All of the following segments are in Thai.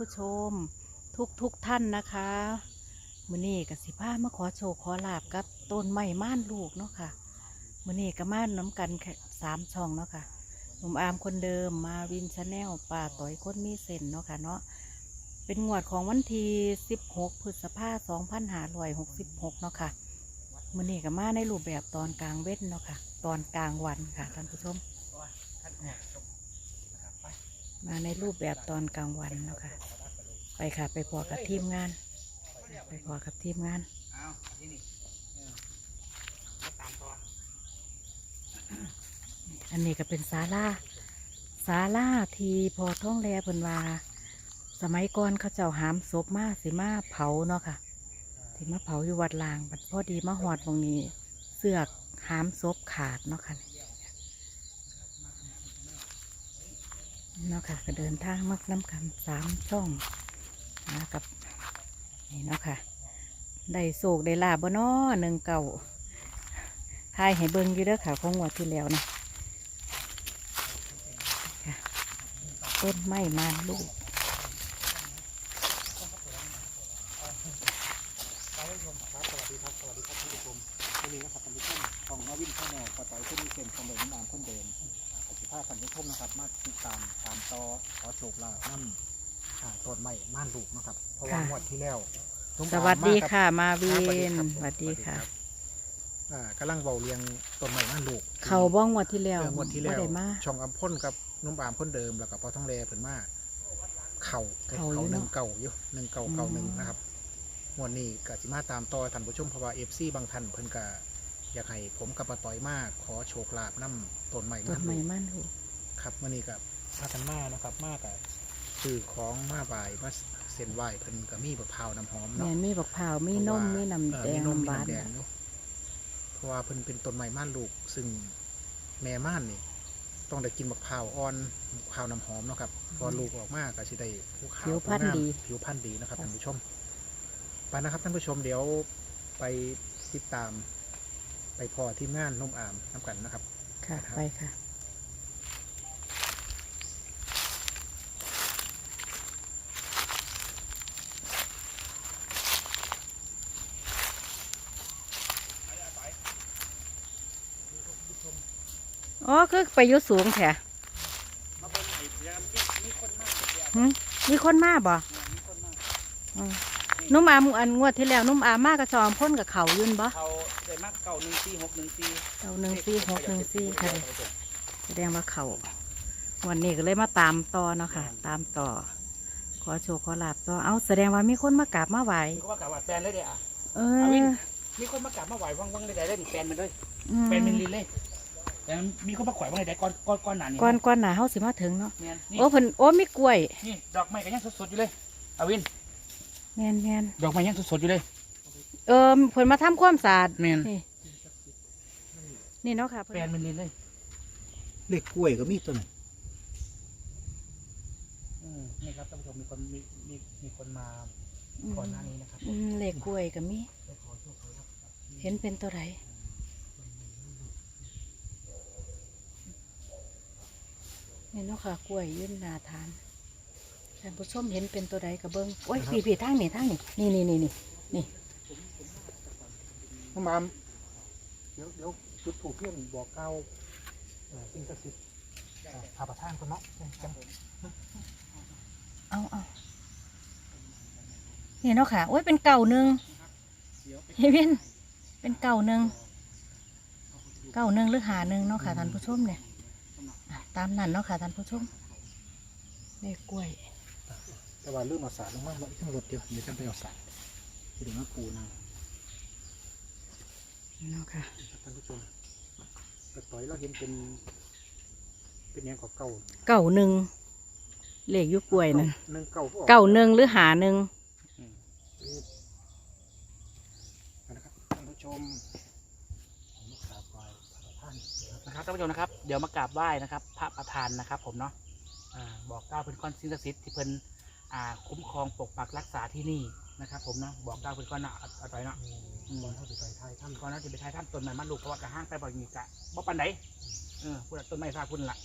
ผู้ชม ทุกทุกท่านนะคะมือนี้กสิพามาขอโชว์ขอลาบกับต้นไม้ม่านลูกเนาะค่ะมือนี้ก็ม่านน้ำกันแค่สามช่องเนาะค่ะหนุ่มอามคนเดิมมาวินชาแนลป่าต่อยคนมีเส้นเนาะค่ะเนาะเป็นงวดของวันที่16 พฤษภาคม2566 เนาะค่ะมือนี้ก็มาในรูปแบบตอนกลางเว้นเนาะค่ะ ตอนกลางวันค่ะท่านผู้ชม มาในรูปแบบตอนกลางวันเนาะค่ะ ไปค่ะ ไปพอกับทีมงาน ไปพอกับทีมงานอันนี้ก็เป็นศาลาศาลาที่พอท่องแลเพิ่นว่า สมัยก่อนเขาเจ้าหามศพมาสิมาเผาเนาะค่ะที่มาเผาอยู่วัดลางบัดพอดีมาหอดตรงนี้ เสือกหามศพขาดเนาะค่ะเนาะค่ะก็เดินทางมักน้ำกันสามช่อง นะกับนี่เนาะค่ะ ได้โศกได้ลาบบ่นอหนึ่งเก่าทายให้เบิ่งอยู่เด้อค่ะของงวดที่แล้วนะต้นไม้มานลูกท่านผู้ชมครับสวัสดีครับสวัสดีครับท่านผู้ชมวันนี้นะครับท่านผู้ชมของมาวินข้าวแนวปะต่อยเส้นเส้นคนเดินน้ำคนเดินอสิภาพท่านผู้ชมนะครับ มาติดตามตามต่อขอโชคลาภนั่อ่าต้นไม้ม่านลูกนะครับ เพราะว่างวดที่แล้วลุงสวัสดีปามมารับ ค่ะ มาวิครับนสสวัวัสสดีดีครัค่ะบอ่ากำลังเบาเรียงต้นไม้ม่านลูกเขาบ้องงวดที่แล้วเอองวดที่แล้วบ่ได้มา ช่องอัมพ่นกับนุ่มอามคนเดิมแล้วกับพอท้องแรเพิ่นมาเข่าเข้าอยู่หนึ่งเนาะเก่าอยู่หนึ่งเก่าอืมเก่าหนึ่งนะครับงวดนี้ก็สิมาตามต่อท่านผู้ชมเพราะว่าเอฟซีบางท่านเพิ่นก็อยากให้ผมกับปาต่อยมากขอโชคลาภน้ำต้นใหม่ต้นไม้มามันลูกครับมื่อนี้กับพากันมานะครับ มากกับ ซื้อของมาบ่ายมาเส้นไหวเพิ่นก็มีบักพร้าวน้ำหอมแม่เนาะนมีบักพร้าวมีนมมีน้ำเออแดมีงนมมีน้ำหวานน้ำแดงอยู่เพราะว่าเพิ่นเป็นต้นไม้ม่านลูก ซึ่งแม่ม่านนี่ ต้องได้กินบักพร้าวอ่อนบักพร้าวน้ำหอมเนาะครับพอลูกออกมาก็สิได้ผู้ขาวผิวพรรณผู้งามดี ผิวพรรณดีนะครับท่านผู้ชมไปนะครับท่านผู้ชมเดี๋ยวไปติดตาม ไปพอทีมงานนุ่มอามน้ำกันนะครับ ค่ะครับไปค่ะ อ๋อคือไปอยุสูงแท้มาเป็นไอ้เสียมีคนมากเสียหึมีคนมาบ่มีคนมากอืมนุ่มอามอันงวดที่แล้วนุ่มอามมากระจอมพ่นกับเขาอยุ่นบ่เขาได้มากเก่าหนึ่งสี่หกหนึ่งสี่เอาหนึ่งสี่หกหนึ่งสี่ค่ะแสดงว่าเขาวันนี้ก็เลยมาตามต่อเนาะค่ะ ตามต่อ ขอโชว์ขอลาบต่อเอาแสดงว่ามีคนมากราบมาไหวมีคนมากราบไหว้แปลนเลยเด้อะเอเอาวินอมีคนมากราบมาไหวว่างๆเลยได้ได้ดิแปลนมันเลยอืมแปลนเป็นลินเลย แต่มีคนมาขวายว่างเลยได้ก้อนก้อนก้อนหนานี่ก่อนก่อนหนาเฮาสิมาถึงเนาะเนี่ยนี่โอ้เพิ่นโอ้มีกล้วยนี่ดอกไม้ก็ยังสดๆอยู่เลยเอาวินแม่นแม่นดอกไม้ยังสดๆอยู่เลยเออเพิ่นมาทำความสะอาดแมนนี่นี่เนาะค่ะแปลเพิ่นนเป็นลินเลยเล็กกล้วยก็มีต้นอืมนี่ครับท่านผู้ชมมีคนมีมีมีคนมาอืมก่อนหน้านี้นะครับอืมเลขกล้วยก็มีเห็นเป็นตัวไหน นี่เนาะค่ะกล้วยยื่นหนาทานท่านผู้ชมเห็นเป็นตัวใดกระเบิ้งโอ้ยพี่พี่ทางนี่ทางนี่นี่นี่นี่นี่นี่น้องมามเดี๋ยวเดี๋ยวจุดถูกเพื่อนบอกเก้าเอ่อสิ่งศักดิ์สิทธิ์เอ่อพาประธานคนเนาะจังเอาเอานี่เนาะค่ะโอ้ยเป็นเก่าหนึ่งเฮเวนเป็นเก่าหนึ่งเก่าหนึ่งหรือหาหนึ่งเนาะค่ะท่านผู้ชมเนี่ยอะ ตามนั้นเนาะค่ะท่านผู้ชมเลขกล้วย แต่ว่าเรื่องมาสารลงมาว่าทั้งรถเดียวเดี๋ยวจะไปเอาสารที่เดี๋ยวมาปูนะเนาะค่ะท่านผู้ชมแต่ต่อยเราเห็นเป็น เป็นยังกับเก่าเก่าหนึ่งเลขอยุกล้วยนั่นหนึ่งเก่าก็ออกเก่าหนึ่งหรือหาหนึ่งนะครับท่านผู้ชมม ครับท่านผู้ชมนะครับเดี๋ยวมากราบไหว้นะครับ พระประธานนะครับ ผมเนาะบอกเก้าเพื่นค้อนสิ่งส์สิทธิ์ที่เพิ่นอ่าคุ้มครองปกปักรักษาที่นี่นะครับ ผมเนาะบอกเก้าเพื่นก้อนเนาะเอาเอาต่อยเนาะ อืม ก่อนท่าจะไปไทยท่านก่อนท่านจะไปทายท่านต้นไม้มันลูกเพราะว่ากระห้างไปบ่อยมีกะบ่ปันไหนเออพูดต้นไม้ซากพุ่นละ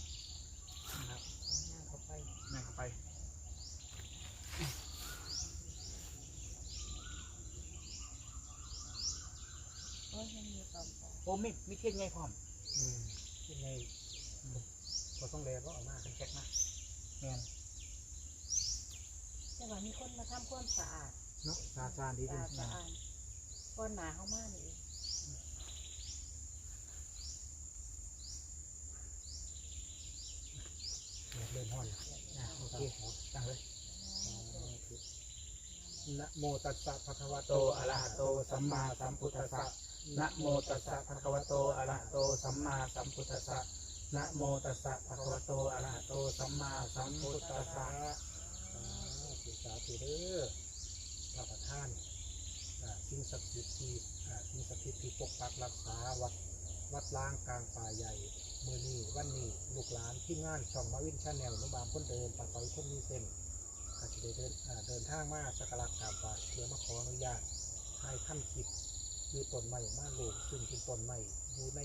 นะครับเขาไปนั่งเข้าไปโอ้ยมันมีต่อมโอ้มีมีเทียนไงพร้อมอืม ยังไงพอต้องแลก็เอามาเป็นแจ็คนะแม่นแต่ว่ามีคนมาทำความสะอาดเนาะซาซานดีสะดีอาดสะอาดก้อนหนาเข้ามานี่เองเดินห้อนอะโอเคตั้งเลยนะโมตัสสะภะคะวะโตโตอะอะระระหะหะโตโตสัสัมมมามาสัสัมมพุพุททธัธัสสสะสะ นะโมตัสสะภะคะวะโตอะระหะโตสัมมาสัมพุทธัสสะนะโมตัสสะภะคะวะโตอะระหะโตสัมมาสัมพุทธัสสะศึกษาถือเด้อพระประธานสิ่งศักดิ์สิทธิ์ที่สิ่งศักดิ์สิทธิ์ที่ปกปักรักษาวัดวัดล้างกลางป่าใหญ่มือนี้วันนี้ลูกหลานที่งานช่องมาวินชาแนลนุบามคนเดินปากซอยคนมีเส้นอาจจะเดินเดินทางมาสักการะกราบไหว้เพื่อมาขออนุญาตให้ท่านคิด คือต้นไม้บ้านลูกซึ่งเป็นต้นไม้อยู่ใน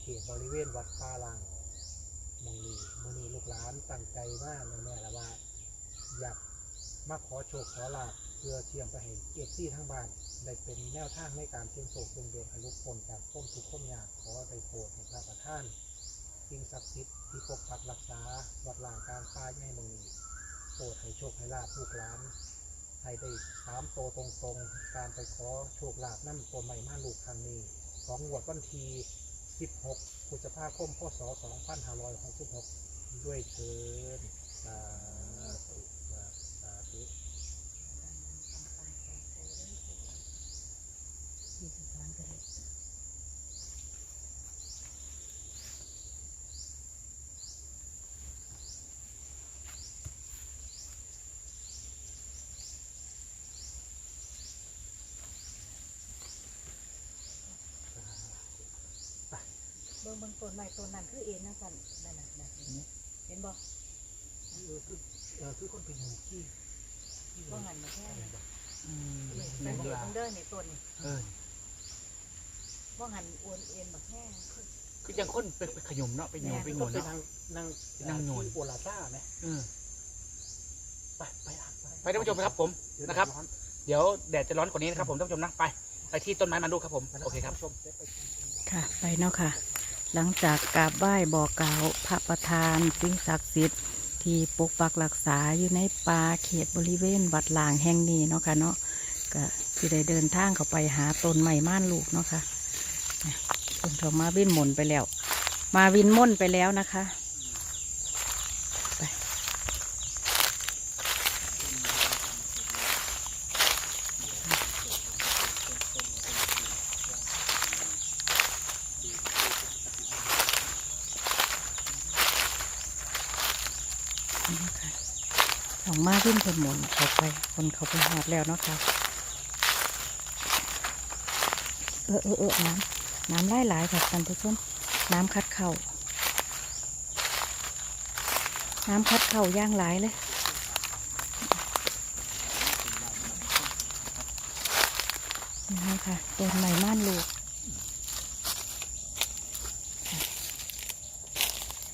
เขตบริเวณวัดป่าลางมองนี้มือนี้ลูกหลานตั้งใจมากแน่แล้วว่า อยากมาขอโชคขอลาบเพื่อเทียมไปให้เอฟซีทั้งบ้านได้เป็นแนวทางในการเชียงโศกเชียงเดือนอรุพ้นจากพ้นทุกข์พ้นยากขอได้โปรดให้พระประท่านสิ่งศักดิ์สิทธิ์ที่ปกปักรักษาวัดหลางกลางป่าใหญ่เมืองนี้โปรดให้โชคให้ลาบลูกหลาน ให้ได้สามโตตรงๆ การไปขอโชคลาภนั่นตัวใหม่มาลูกครั้งนี้ ของหวดวันที 16พฤษภาคมพศ2566 ด้วยเชิญสาธุสาธุสาธุ ที่สถานก็ได้ เบิ่งเบิ่งต้นไม้ต้นนั้นคือเอ็นนั่นสั่นนั่นน่ะนั่นเห็นบ่เออคือเออคือคนเป็นหมู่ที่ที่บ่หันมาแค่นี้อืมนี่แม่นเบิ่ด้งวยเด้อนี่ต้นนี่เออบ่หันอวนเอ็นมาแค่คือยังคนไปไปขยมเนาะไปโยนไปโยก็นเป็นเนาะนางนางนางโงนที่โอลาซ่าไหมเออไปไปอะไปท่านผู้ชมครับผมนะครับ เดี๋ยวแดดจะร้อนกว่านี้นะครับผมท่านผู้ชมนะไปไปที่ต้นไม้มันลูกครับผมโอเคครับชมได้ไปชมค่ะไปเนาะค่ะ หลังจากกราบไหว้บอกกล่าวพระประธานสิ่งศักดิ์สิทธิ์ที่ปกปักรักษาอยู่ในป่าเขตบริเวณวัดหลางแห่งนี้เนาะค่ะเนาะก็สิได้เดินทางเข้าไปหาต้นไม้ม่านลูกเนาะค่ะเนี่ยเพิ่นเขามาวินมนไปแล้ว มาวินมนไปแล้วนะคะไปนี่นะคะ สองมาวินหมุนเขาไป คนเขาไปหอดแล้วเนาะค่ะ เออเออเออน้ำน้ำไล่หลายค่ะท่านผู้ชมน้ำคัดเข่าน้ำคัดเข่าย่างหลายเลยนี่นะคะต้นใหม่ม่านลูก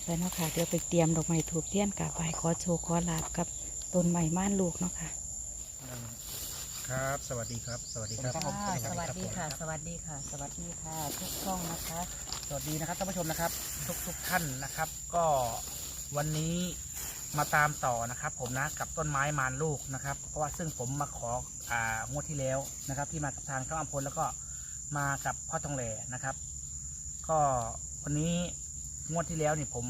ไปเนาะค่ะ เดี๋ยวไปเตรียมดอกไม้ถูกเทียนกราบไหว้ขอโชว์ขอลาบกับ ต้นใหม่ม่านลูกเนาะค่ะ ครับ สวัสดีครับ สวัสดีครับครับผมสวัสดีค่ะ สวัสดีค่ะ สวัสดีค่ะ ทุกช่องนะคะ สวัสดีนะครับท่านผู้ชมนะครับ ทุกทุกท่านนะครับ ก็วันนี้มาตามต่อนะครับ ผมนะกับต้นไม้มารลูกนะครับ เพราะว่าซึ่งผมมาขออ่างวดที่แล้วนะครับ ที่มากับทางข้าวอัมพลแล้วก็มากับพ่อทองแหล่นะครับ ก็วันนี้งวดที่แล้วนี่ผม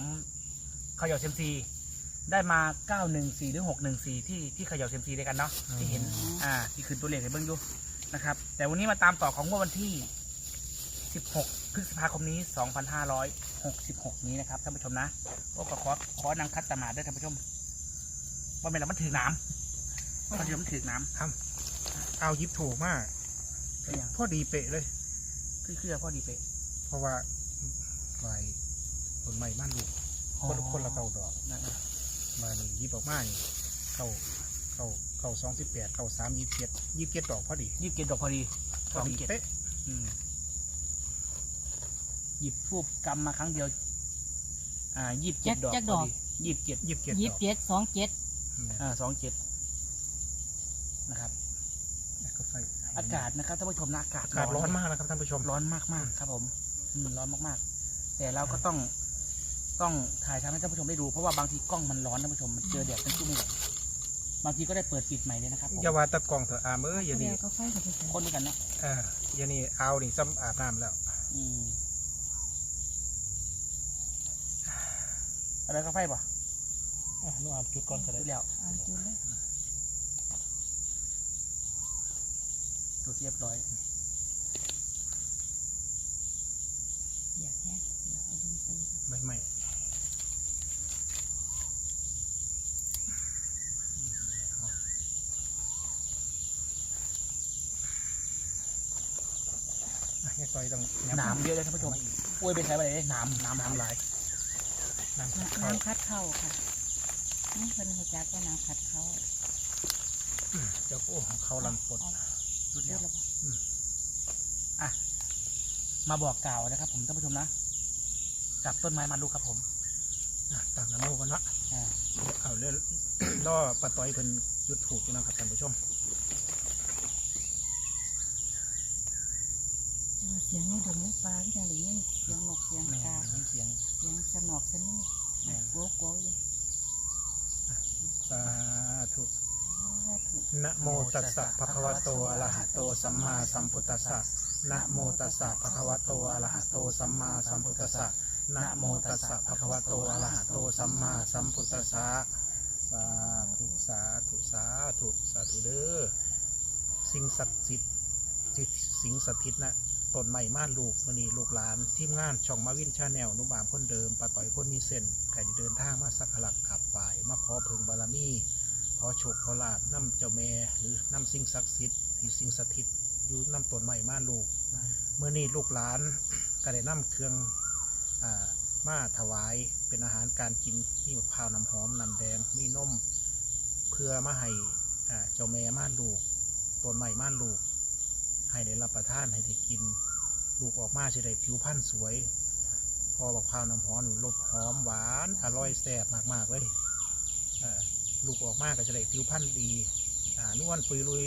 เขย่าเซยมซี ได้มา 914 หรือ 614 ที่ที่เขย่าเซยมซีด้วยกันเนาะที่เห็นอ๋ออ่อ่า ที่คือตัวเลขในเบื้องดูนะครับ แต่วันนี้มาตามต่อของงวดวันที่ 16 พฤษภาคมนี้ 2566 นี้นะครับท่านผู้ชมนะก็ขอขอขอนางคัดตมาด้วยท่านผู้ชมว่าเป็นเรามันถือน้ำท่านผู้ชมมันถือน้เอายิบถูกมากำเป็นอย่างพอดีเป๊ะเลย คือคือพ่อดีเป๊ะเพราะว่าใบต้นไม้ม่านลูกคนคนละเก้าดอกนะนะ มานี่ยิบออกมานี่เก้าเก้าเก้าสองสิบแปดเก้าสามยี่สิบเจ็ดยี่สิบเจ็ดดอกพอดียี่สิบเจ็ดดอกพอดีพอดีเจ็ดเป๊ะอืมหยิบทูบกำมาครั้งเดียว อ่ายี่สิบเจ็ดดอกจักพดออก ดียี่สิบเจ็ดยี่สิบเจ็ดยี่ดสิอบกเจ็ดสองเจ็ดอืมอ่าสองเจ็ดนะครับก็ไฟอากาศนะครับท่านผู้ชมนะอากาศอากาศร้อนมากนะครับท่านผู้ชมร้อนมากมากๆครับผม อืมร้อนมากๆ แต่เราก็ต้อง ต้องถ่ายทำให้ท่านผู้ชมได้ดู เพราะว่าบางทีกล้องมันร้อนท่านผู้ชมมันเจอแดดเป็นชั่วโมงบางทีก็ได้เปิดปิดใหม่เลยนะครับผมอย่าว่าตะกล่องเถอะอามเอ้ยอย่านี่เดี๋ยวก็ไฟกับพี่คนด้วยกันเนาะเอออย่านี่เอานี่ซ้ำอาบน้ำแล้วอืมอะไรก็ไฟป่ะอะนุ่อาบจุดก่อนก็ได้จุดแล้วอ่านจุดเลยจุดเรียบร้อยอยากแห้เดี๋ยวเอาดินใส่ก่อนไม่ไม่ อะยังต่อยต้องหนามเยอะเลยท่านผู้ชมโอ้ยไปใช้ไปเลยหนามหนามหนามหลายน้ำน้ำเข้าน้ำคัดเข้าค่ะนี่เพิ่นหัวจักว่าน้ำคัดเข้าเจ้าโอ้ของเขาลันปดเอาจุดจุแล้ดวแล้วบ่อะมาบอกกล่าวนะครับ ผมท่านผู้ชมนะกับต้นไม้มาลูกครับผมอะต่างน้ำโมกันเนาะอ่าเอาเรื่อยล่อปลาต้อยเพิ่นหยุดถูกอยู่นะครับท่านผู้ชม แต่ว่า เสียงในดงในป่าที่ยังได้ยินเสียงนกเสียงแม่กาเสียงเสียงสนอกสนี่แม่กลัวกลัวอยู่สาธุสาธุนะโมตัสสะภะคะวะโตอะระหะโตสัมมาสัมพุทธัสสะนะโมตัสสะภะคะวะโตอะระหะโตสัมมาสัมพุทธัสสะนะโมตัสสะภะคะวะโตอะระหะโตสัมมาสัมพุทธัสสะสาธุสาธุสาธุสาธุเด้อสิ่งศักดิ์สิทธิ์สิสิ่งสถิตนะ ต้นไม้ม่านลูกมณีลูกหลาน ทีมงานช่องมาวินชาแนลนุ่มบามคนเดิมปาต่อยคนมีเส้นไก่เดินทางมาสักหลักขับฝ่ายมาขอเพึงบารมี ขอโชคขอลาบน้ำเจ้าแม่หรือน้ำสิ่งศักดิ์สิทธิ์ที่สิ่งสถิตอยู่น้ำต้นไม้ม่านลูกเมื่อนี้ลูกหลานก็ได้นำเครื่องอมาถวายเป็นอาหารการกินมีมะพร้าวน้ำหอมน้ำแดงมีนมเพื่อมาให้เจ้าแม่ม่านลูกต้นไม้ม่านลูก ให้ได้รับประทานให้ได้กิน ลูกออกมาจะได้ผิวพรรณสวย พอบักพร้าวน้ำหอมรสหอมหวานอร่อยแซ่บมากๆเลยลูกออกมาก็จะได้ผิวพรรณดีอ่นวลปุยลุย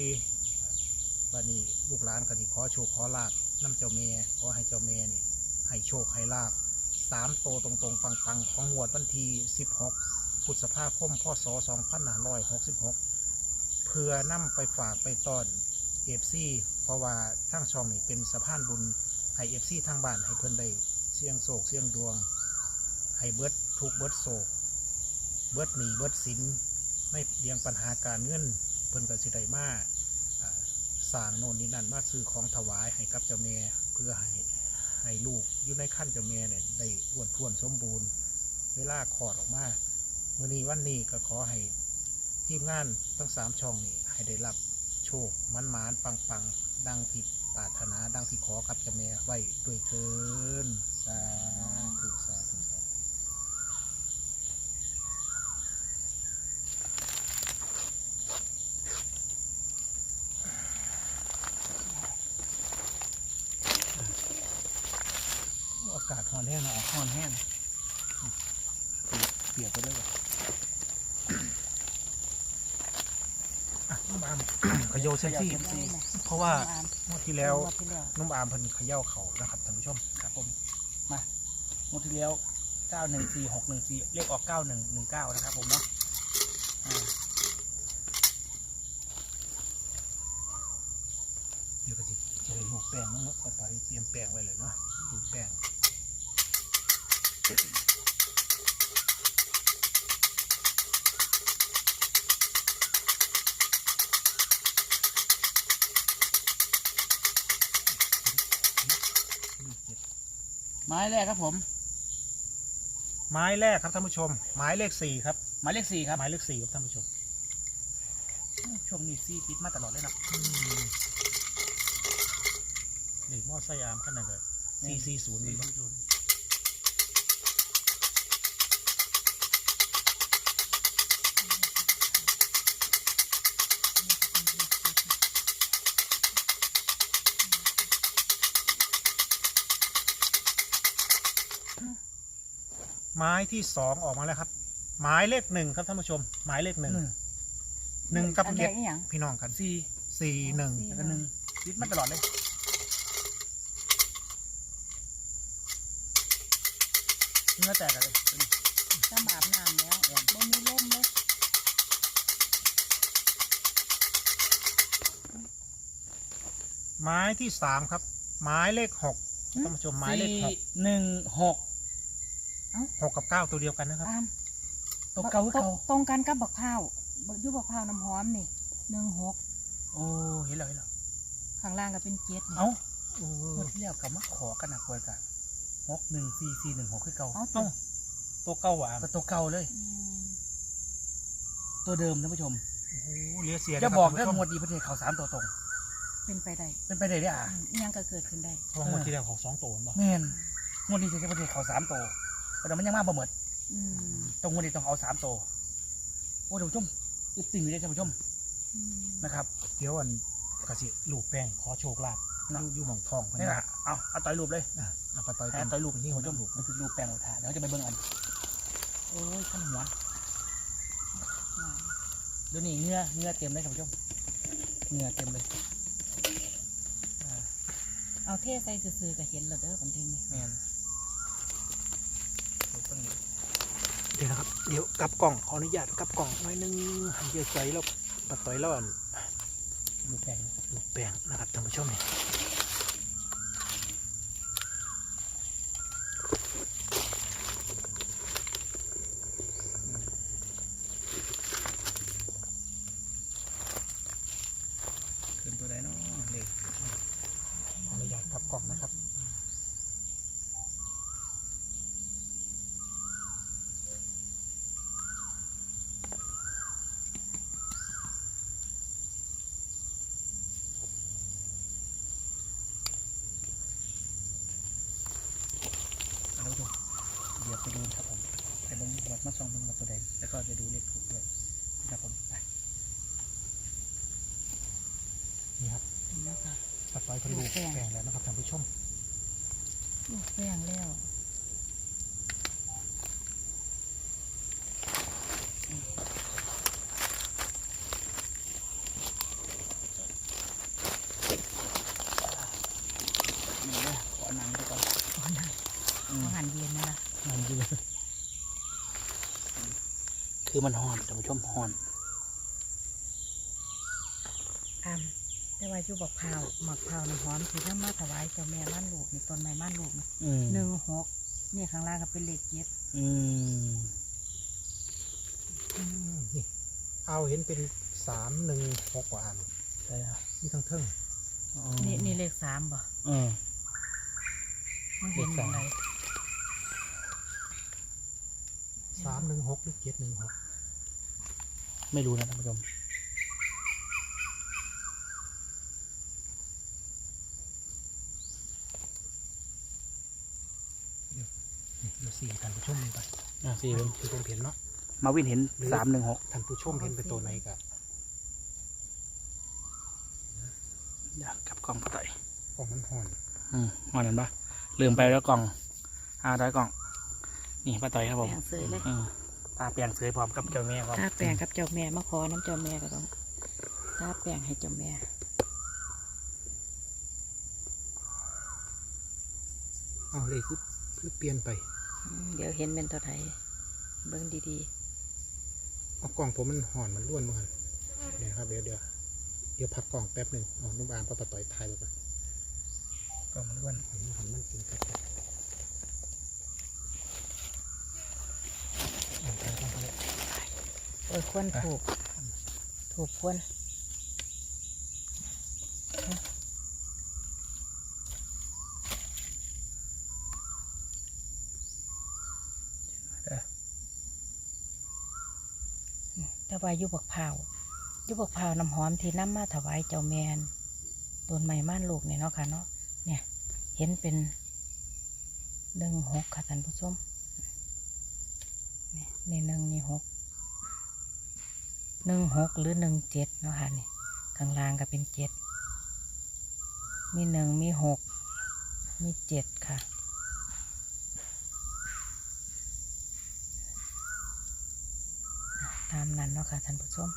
วันนี้ลูกหลานก็สิขอโชคขอลาบน้ำเจ้าแม่ขอให้เจ้าแม่นี่ให้โชคให้ลาบสามโตตรงๆปังๆ ของงวดวันที่16พุทธภาคมพศ2566 เพื่อนำไปฝากไปตอน เอฟซีเพราะว่าทางช่องนี่เป็นสะพานบุญให้เอฟซีทางบ้านให้เพิ่นได้เสี่ยงโศกเสี่ยงดวง ให้เบิดทุกเบิดโศก เบิดหนีเบิดสินไม่เลี้ยงปัญหาการเงินเพิ่นก็สิไดมาสร้างโน่นนี่นั่นมาซื้อของถวายให้กับเจ้าแม่เพื่อให้ให้ลูกอยู่ในขั้นเจ้าแม่เนี่ยได้อ้วนท้วนสมบูรณ์ เวลาคลอดออกมาเมื่อนี้วันนี้ก็ขอให้ทีมงานทั้งสามช่องนี้ให้ได้รับ โชคมันหมานปังปังดังที่ปรารถนาดังที่ขอกับเจ้าแม่ไว้ด้วยเทินสาธุสาธุสาธุอากาศร้อนแห้งเนาะห่อนแห้งเปียกไปด้วย นุ่มอามเขย่าเซมซี่ขย่าเซนซี่เพราะว่าอ่านงวดที่แล้วงวดที่แล้วนุ่มอามเพิ่นเขย่าเขานะครับท่านผู้ชมครับผมมางวดที่แล้วเก้าหนึ่งสี่หกหนึ่งสี่เลขออกเก้าหนึ่งหนึ่งเก้านะครับผมเนาะเดี๋ยวก็จะจะได้ลูกแป้งเนาะต่อไปเตรียมแป้งไว้เลยเนาะลูกแป้ง ไม้แรกครับผม ไม้แรกครับท่านผู้ชม ไม้เลขสี่ครับหมายเลขสี่ครับไม้เลขสี่ครับท่านผู้ชมช่วงนี้ซี่ติดมาตลอดเลยนะอืมนี่หม้อไส้อามขนาดเลยสี่สี่ศูนย์นี่เนา ไม้ที่สองออกมาแล้วครับ หมายเลขหนึ่งครับท่านผู้ชม หมายเลขหนึ่งหนึ่งหนึ่งกับอันแรเจ็ดกอีหยังพี่น้องกันสี่สี่หนึ่งแล้วก็หนึ่งติดมาตลอดเลยเนื้อแตกอะไรตัวนี้จะอาบน้ำแล้วบ่มีลมเลยไม้ที่สามครับไม้เลขหกท่านผู้ชมไม้เลขหกสี่หนึ่งหก หกกับเก้าตัวเดียวกันนะครับ ตามตัวเก่าคือเก่าตรงกันกับบักพร้าวบักอยุบักพร้าวน้ำหอมนี่หนึ่งหกโอ้เห็นแล้วเห็นแล้วข้างล่างก็เป็นเจ็ดนี่ เอ้าเอเมื่ออที่แล้วกลับมาขอกันนะกวยกันหกหนึ่งสี่สี่หนึ่งหกคือเก่าเอาตัเอ้าวตัวเก้าอะก็ตัวเก่าเลย อืมตัวเดิมท่านผู้ชมโอ้โหเหลือเสียจะบอกนะเรื่องท่านงวผู้ชดดีประเทศเขาสามตัวตรง เป็นไปได้เป็นไปได้ได้อะอืมอิหยังก็เกิดขึ้นได้เพราะว่างวดที่แล้วของสองตัวมั้งแม่นงวดนี้จะประเทศเขาสามตัว แต่มันยังมากบ่หมดอืมตรงงวดนี้ต้องเอาสามตัวโอ้ท่านผู้ชมอึดตึงอยู่เลยท่านผู้ชมอืมนะครับ เดี๋ยวอันกสิลูกแป้งขอโชคลาภนะอยู่อยู่หม่องทองเพิ่นนี่นะแหละเอาเอาต่อยรูปเลยอะเอาไปต่อยแพ้กันต่อยรูปที่ที่หัหัววจจมูมูกกมันคือรูปแปลงหัวถาเดี๋ยวเราจะไปเบิ่งอันโอ้ยขั้นหัวเดี๋ยวนี้เหงื้อเหงื้อเต็มเลยท่านผู้ชมเหงื้อเต็มเลยอ่าเอาเทใส่ซื่อๆก็เห็นแล้วเด้อบันทีนี้แม่นรูปต้องนี้ เดี๋ยวนะครับ เดี๋ยวกลับกล่องขออนุญาตกลับกล่องหน่อยหนึงหันเยอะใจแล้วปะต่อยแล้วอันรูปแปลงนะครับลูกแป้งนะครับท่านผู้ชมนี่ขึ้นตัวใดเนาะเด็ก ขออนุญาตกลับกล่องนะครับ ท่านผู้ชม เดี๋ยวไปดูครับผมไปเบิ่งวัดมาซองเบิ่งวัดตัวใดแล้วก็จะดูเลขถูกด้วยนะครับผมไปนี่ครับเห็นแล้วค่ะปะต่อยเพิ่นลูกลูกแป้งแป้งแล้วนะครับท่านผู้ชม ลูกแป้งแล้ว นี่นะขอหนังไปก่อน ก่อนนะ อืม อาหารเย็นนะล่ะ หนังยืน คือมันห่อนท่านผู้ชมห่อนอามแต่ว่าอยู่บักพร้าวหมักพร้าวน้ำหอมที่นำมาถวายเจ้าแม่ม่านลูกนี่ต้นไม้ม่านลูกนี่อืมหนึ่งหกนี่ข้างล่างก็เป็นเลขเจ็ดอืมอืมนี่เอาเห็นเป็นสามหนึ่งหกกว่าอันใช่ครับนี่ทั้งเทิง อ๋อนี่นี่เลขสามบ่เออ มันเห็นอย่างไรสามหนึ่งหกหรือเจ็ดหนึ่งหก ไม่รู้นะท่านผู้ชมนี่เดี๋ยวสี่ท่านผู้ชมนี่ไปอะสี่เบิ่งคือผมเห็นเนาะมาวินเห็นสามหนึ่งหกท่านผู้ชมเห็นเป็นตัวไหนกับอยากกลับกล่องก็ต่อยกล่องมันห่อนอืมห่อนเห็นปะลืมไปแล้วกล่องอ่าได้กล่อง นี่ป้าต่อยครับผมแป้งเสยเลย อืม ตาเปลี่ยนเสยพร้อมกับเจ้าแม่พร้อมถ้าแป้งกับเจ้าแม่มาขอน้ำเจ้าแม่ก็ต้องถ้าแป้งให้เจ้าแม่เอาเลยคือคือเปลี่ยนไปอืมเดี๋ยวเห็นเป็นตัวไทยเบิ้งดีเอากล่องผมมันห่อนมันร่วนมาเดี๋ยวครับเดี๋ยวเดี๋ยวเดี๋ยวพักกล่องแป๊บหนึ่งเอานุ่มอามก็ปะต่อยทายไปก่อนกล่องมันอ้วนหันหันมันกินครับเอาไปต้องไปเลย ๆโอ้ยควรถูก ถูกควรเด้อแต่ว่าอยุบกพร้าวอยุบกพร้าวน้ำหอมที่น้ำมาถวายเจ้าแมนต้นไม้ม่านลูกเนี่ยเนาะค่ะเนาะ เนี่ย เห็นเป็นหนึ่งหกค่ะท่านผู้ชมนี่นี่หนึ่งนี่หก หนึ่งหกหรือหนึ่งเจ็ดเนาะค่ะนี่ข้างล่างก็เป็นเจ็ดมีหนึ่งมีหกมีเจ็ดค่ะตามนั้นเนาะค่ะท่านผู้ชม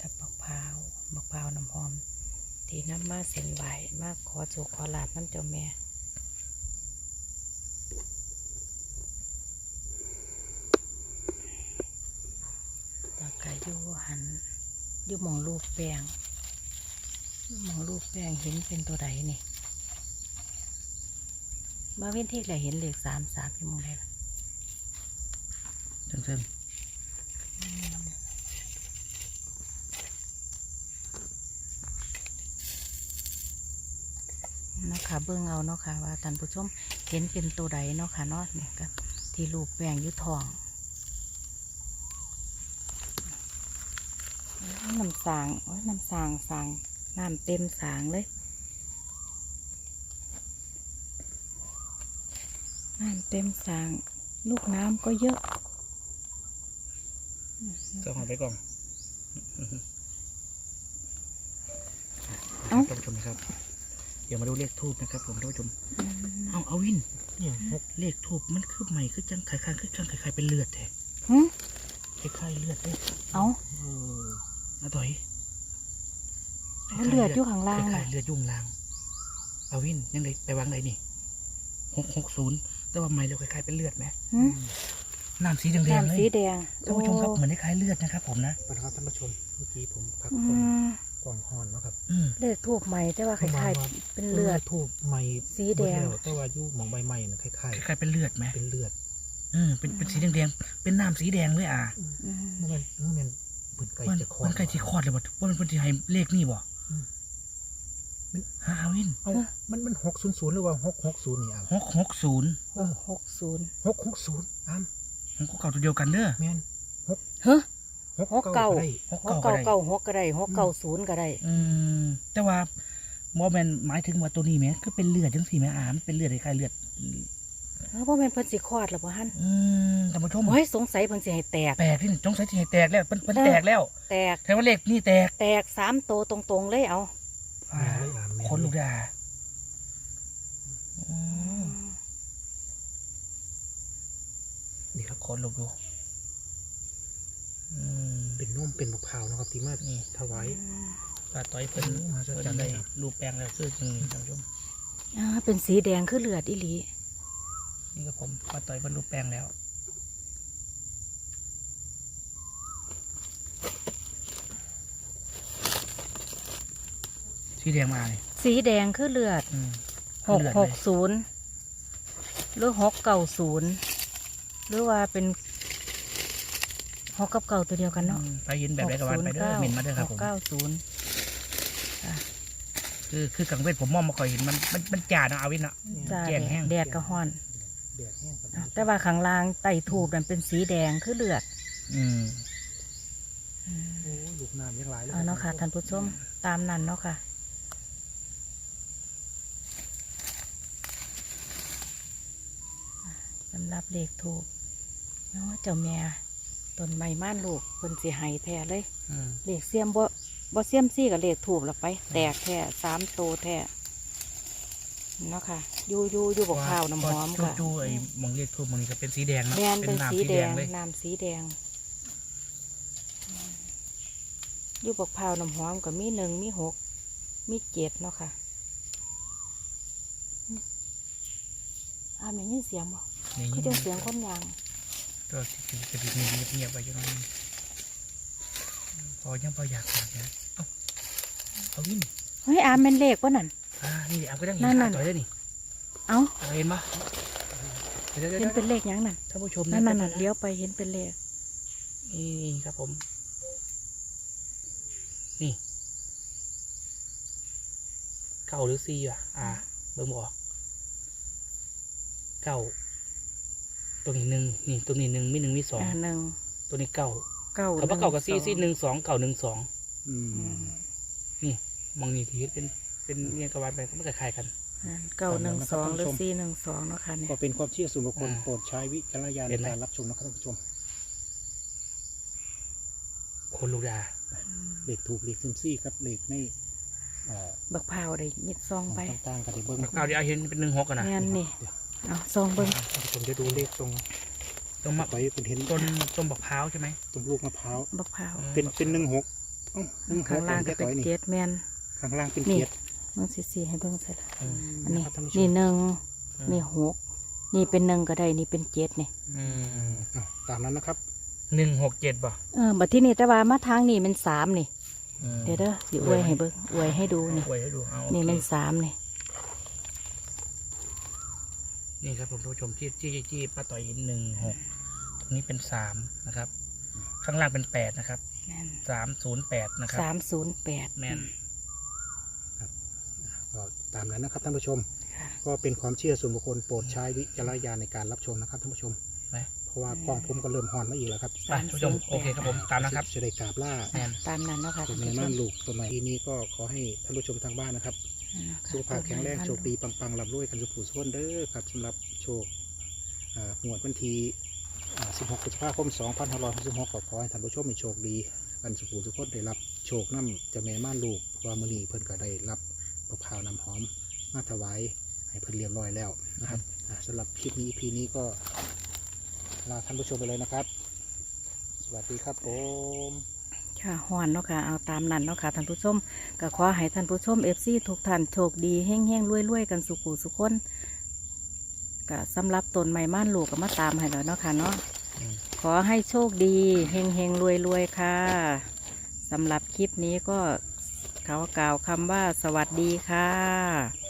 กับบักพร้าวบักพร้าวน้ำหอม ที่น้ำมาเส้นไหวมากขอโชคขอลาบน้ำเจ้าแม่ตาไก่อยู่ หันอยู่หมองรูปแปลงอยู่หมองรูปแปลงเห็นเป็นตัวใดนี่มาเว้นที่ไหนเห็นเลขสามสามอยู่หมองใดล่ะซึ่งซึ่งเนาะค่ะเบิ่งเอาเนาะค่ะว่าท่านผู้ชมเห็นเป็นตัวใดเนาะค่ะเนาะเนี่ยก็ที่รูปแปลงอยุทอง น้ำสางโอ้ยน้ำสางสางน้ำเต็มสางเลยน้ำเต็มสาง ลูกน้ำก็เยอะต้องเอาไปก่อนเอ้าท่านผู้ชมนะครับ เดี๋ยวมาดูเลขทูบนะครับ ผมท่านผู้ชมอืมเอาเอาวินเนี่ยหกเลขทูบมันคือใหม่คือจังคล้ายๆคือจังคล้ายๆเป็นเลือดแท้หึคล้ายๆเลือดเลยเอาเออ นะต่อยเอาเลือดอยู่ข้างล่างคน่ะล้ายๆเลือดอยุ่ข้างล่างเอาวินยังไงไปวางไหนนี่หกหกศูนย์แต่ว่าใหม่เราคล้ายๆเป็นเลือดไหมหึน้ำสีแดงๆเลน้ำสียแดงท่านผู้ชมครับเหมือนคล้ายๆเลือดนะครับ ผมนะเป็นครับท่านผู้ชมเมื่อกี้ผมพักอืกล่องมกล่องห่อนเนาะครับอืมเลขทูบใหม่แต่ว่าคล้ายๆเป็นเลือดทูบใหม่สีแดง เบิล้วแต่ว่าอยุหมองใบใหม่นะคล้ายคล้ายๆเป็นเลือดไหมๆเป็นเลือดอืมเป็นเป็นสีแดงๆเป็นน้ำสีแดงเลยอะอืม เมื่อมันเมื่อมัน เปิดไก่มันจะคอมันใกล้ที่คลอดเลยบ่ว่ามันเป็นที่ให้เลขนี่บ่อืมฮาวินเอามันมันหกศูนย์ศูนย์หรือว่าหกหกศูนย์นี่อะหกหกศูนย์หกหกศูนย์หกหกศูนย์อ้ามผมก็เก่าตัวเดียวกันเด้อแมนเฮ้ยหกหกเก้าได้หกหกเก่าก็เก้าได้เก้าหกก็ได้หกเก้าศูนย์ก็ได้ อืมแต่ว่าหมอแมนหมายถึงว่าตัวนี้ไหมคือเป็นเลือดจังสี่ไหมอ่ามันเป็นเลือดคล้ายๆเลือด เออว่าเป็นเพิ่นสิคลอดหรือเปล่าฮั่นอืมท่านผู้ชมโอ้ยสงสัยเพิ่นสิให้แตก แตกที่จงใส่ที่ให้แตกแล้วมันมันเออแตกแล้ว แตกแทนว่าเลขนี่แตกแตกสามโตวตรงๆเลยเอาแม่นเลยอะแม่นคนลูกดาอืมนี่ครับคนลูกดูอืมเป็นนุ่มเป็นมะพร้าวนะครับที่มานี่ถวายปลาต้อยเพิ่นมาจะเพิ่นจำได้ได้รูปแปลงแล้วคือจริงท่านผู้ชม อ่าเป็นสีแดงคือเลือดอีหลี นี่ก็ผมปลาต้อยเพิ่นรูปแปลงแล้วสีแดงมาเลยสีแดงคือเลือดอืมหกเลือดหเลกยศูนย์หรือหกเก้าศูนย์หรือว่าเป็นหกกับเก้าตัวเดียวกันเนาะอืมไปยินแบบไรกับวันไปเด้อเหม็นมาเด้อครับหผกม เก้าศูนย์คือคือกังเวทผมมองมาคอยเห็นมันมันมันจ่าเนาะอาวินเนาะ จ้าแกงแห้ง แดดกระห้อนแดดแห้งครับอะแต่ว่าข้างล่างไต่ถูกนั่นเป็นสีแดงคือเลือดอืมโอ้ลูกน้ำยังหลายเลยเอาเนาะค่ะท่านผู้ชมตามนั้นเนาะค่ะ สำหรับเลขถูกเนาะเจ้าแม่ต้นไม้ม่านลูกเพิ่นสิใหายแท้เลย อืม เลขเสียมบ่บ่เสียมซี่กับเลขถูกละไป แตกแท้สามโตแท้ เนาะค่ะอยู่อยู่อยู่บกข้าวน้ำหอมจูค่ะจูไอ้มองเรียกทูบมองนี่ก็เป็นสีแดงเนาะแมนเป็นน้ำสีแดงเลยน้ำสีแดงอยู่บกข้าวน้ำหอมก็มีหนึ่งมีหกมีเจ็ดเนาะค่ะอืมอ่าแม่ยินเสียงบ่นี่คือจังเสียงคนยางตัวที่จะดีเงียบเงียบๆไปอยู่ตรงนี้พอยังพออยากฝากนะเอ้าเอาวินเฮ้ยอามเป็นเลขวะนั่น อ่านี่ดิเอาก็ต้องเห็นนั่นขาน่ะ ต่อยได้นี่เอ้าเอาเห็นปะเดี๋ยวเดี๋ยวเห็นเดี๋ยวเป็นเลขหยังนั่นท่านผู้ชมนั่นนั่นแป๊น่ะบงะเลี้ยวไปเห็นเป็นเลขนี่ครับผม นี่เก้าหรือซีอะ อ่า เบิ่งบออกเก้าตัวนี้หนึ่งนี่ตัวนี้หนึ่งมีหนึ่งมีสองอ่าหนึ่งตัวนี้เก้าเก้าคำว่าเก้ากับซีสองซีหนึ่งสองเก้าหนึ่งสอง อือืมมนี่มองนี่ที่เฮ็ดเป็น เป็นเรียงกระวานไปก็ไม่คล้ายๆกันอ่าเก้าหนึ่งสองหรือสี่หนึ่งสองเนาะค่ะเนี่ย ก็เป็นความเชื่อส่วนบุคคลอ่าโปรดใช้วิจารณญาณเห็ในนไหม การรับชมนะครับท่านผู้ชมคนลูกดาเลขถูกเลขซิมซี่ครับเลขในเอ่อบักพร้าวได้ยิดซองไปต่างๆกันที่เบิ้งเอาเดี๋ยวเอาเห็นเป็นหนึ่งหกกันนะแม่นนี่ เดี๋ยวเอาซองเบิ้งท่านผู้ชมจะดูเลขตรงต้นมะไปเป็นเห็นต้นต้นบักพร้าวใช่ไหมตรงลูกมะพร้าวบักพร้าว เป็นเป็นหนึ่งหกเอ้าหนึ่หข้างล่างก็จ็ดเป็นร้อยนี่เจ็ดแมนข้างล่างเป็นนี่เจ็ด มึงสิสีให้เบิ่งใส่ละอืมอันนี้ครับท่านผู้ชมนี่หนึ่งนี่หกนี่เป็นหนึ่งก็ได้นี่เป็นเจ็ดนี่อืมอะตามนั้นนะครับหนึ่งหกเจ็ดบ่เออบัดที่นี่แต่ว่ามาทางนี่เป็นสามนี่ อืมเดี๋ยวเด้อสิอวยให้เบิ่งอวยให้ดูนี่อวยให้ดูเอานี่โอเคเป็นสามนี่นี่ครับผมท่านผู้ชมที่ที่ที่ป้าต่อยหนึ่งหกตรงนี้เป็นสามนะครับ ข้างล่างเป็นแปดนะครับแม่นสามศูนย์แปดนะครับ สามศูนย์แปดแม่น ก็ตามนั้นนะครับท่านผู้ชมค่ะก็เป็นความเชื่อส่วนบุคคลโปรดใช้วิจารณญาณในการรับชมนะครับท่านผู้ชม ไหมเพราะว่ากล้องผมก็เริ่มฮอนมาอีกแล้วครับไปท่านผู้ชมโอเคครับผมตามนะครับจะได้กราบล่าแม่นตามนั้นเนาะค่ะตัวท่านแม่ผู้ชม่ามนลูกตัวใหม่ทีนี้ก็ขอให้ท่านผู้ชมทางบ้านนะครับสุขภาพแข็งแรงโชคดีปังๆรับรวยกันสุขสุขคนเด้อครับสำหรับโชคอ่าหวดวันที่อ่า16พฤษภาคม2566ขอขอให้ท่านผู้ชมมีโชคดีกันสุขสุขคนได้รับโชคน้ำเจะแม่ม่านลูกว่ามือนี้เพิ่นก็ได้รับ มะพร้าวน้ำหอมมาถวายให้เพิ่นเรียบร้อยแล้วนะครับอ่าสำหรับคลิปนี้ EP นี้ก็ลาท่านผู้ชมไปเลยนะครับ สวัสดีครับผมค่ะฮ้อนเนาะค่ะเอาตามนั้นเนาะค่ะท่านผู้ชมก็ขอให้ท่านผู้ชมเอฟซีทุกท่านโชคดีแห้งๆรวยๆกันสุขุสุขคนก็สำหรับตนใหม่ม่านลูกก็มาตามให้แล้วเนาะค่ะเนาะอืมขอให้โชคดีเฮงเฮงรวยรวยๆค่ะสำหรับคลิปนี้ก็ เขากล่าวคำว่าสวัสดีค่ะ